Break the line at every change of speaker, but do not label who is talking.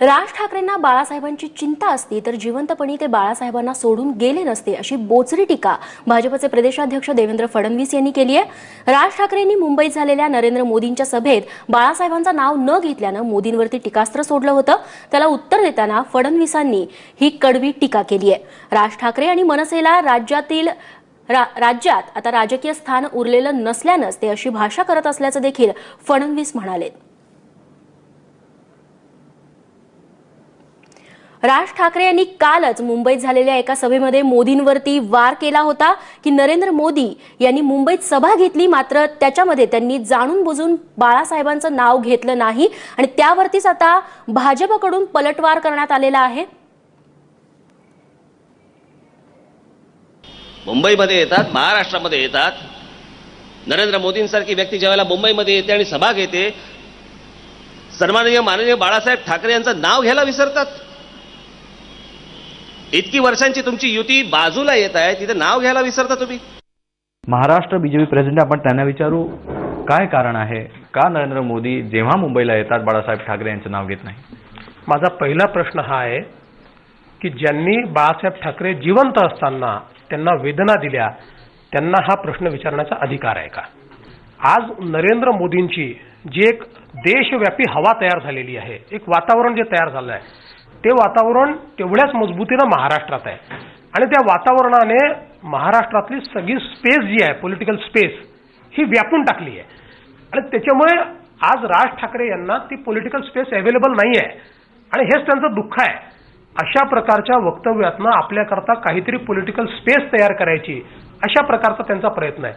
राज ठाकरेंना बाळासाहेबांची चिंता असती तर जिवंतपणी ते बाळासाहेबांना सोडून गेले नसते अशी बोचरी टीका भाजपचे प्रदेशाध्यक्ष देवेंद्र फडणवीस यांनी केली आहे. राज ठाकरेंनी मुंबईत झालेल्या नरेंद्र मोदींच्या सभेत बाळासाहेबांचं नाव न घेतल्यानं मोदींवरती टीकास्त्र सोडलं होतं. त्याला उत्तर देताना फडणवीसांनी ही कडवी टीका केली आहे. राज ठाकरे आणि मनसेला राज्यातील रा- राज्यात आता राजकीय स्थान उरलेलं नसल्यानंच ते अशी भाषा करत असल्याचं देखील फडणवीस म्हणाले राज ठाकरे यांनी कालच मुंबईत झालेल्या एका सभेमध्ये मोदींवरती वार केला होता की नरेंद्र मोदी यांनी मुंबईत सभा घेतली मात्र त्याच्यामध्ये त्यांनी जाणून बुजून बाळासाहेबांचं नाव घेतलं नाही आणि त्यावरतीच आता भाजपकडून पलटवार करण्यात आलेला आहे.
मुंबईमध्ये येतात महाराष्ट्रामध्ये येतात. नरेंद्र मोदींसारखी व्यक्ती ज्यावेळेला मुंबईमध्ये येते आणि सभा घेते सन्माननीय माननीय बाळासाहेब ठाकरे यांचं नाव घ्यायला विसरतात. इतकी वर्षांची तुमची युती बाजूला येत आहे तिथे नाव घ्यायला विसरता तुम्ही.
महाराष्ट्र बीजेपी प्रेसिडेंट आपण त्यांना विचारू काय कारण आहे? का नरेंद्र मोदी जेव्हा मुंबईला येतात बाळासाहेब ठाकरे यांचं नाव घेत नाही?
माझा पहिला प्रश्न हा आहे की ज्यांनी बाळासाहेब ठाकरे जिवंत असताना त्यांना वेदना दिल्या त्यांना हा प्रश्न विचारण्याचा अधिकार आहे का? आज नरेंद्र मोदींची जी एक देशव्यापी हवा तयार झालेली आहे एक वातावरण जे तयार झालं आहे ते वातावरण तेवढ्याच मजबूतीनं महाराष्ट्रात आहे. आणि त्या वातावरणाने महाराष्ट्रातली सगळी स्पेस जी आहे पॉलिटिकल स्पेस ही व्यापून टाकली आहे. आणि त्याच्यामुळे आज राज ठाकरे यांना ती पॉलिटिकल स्पेस अवेलेबल नाही आहे आणि हेच त्यांचं दुःख आहे. अशा प्रकारच्या वक्तव्यातनं आपल्याकरता काहीतरी पॉलिटिकल स्पेस तयार करायची अशा प्रकारचा त्यांचा प्रयत्न आहे.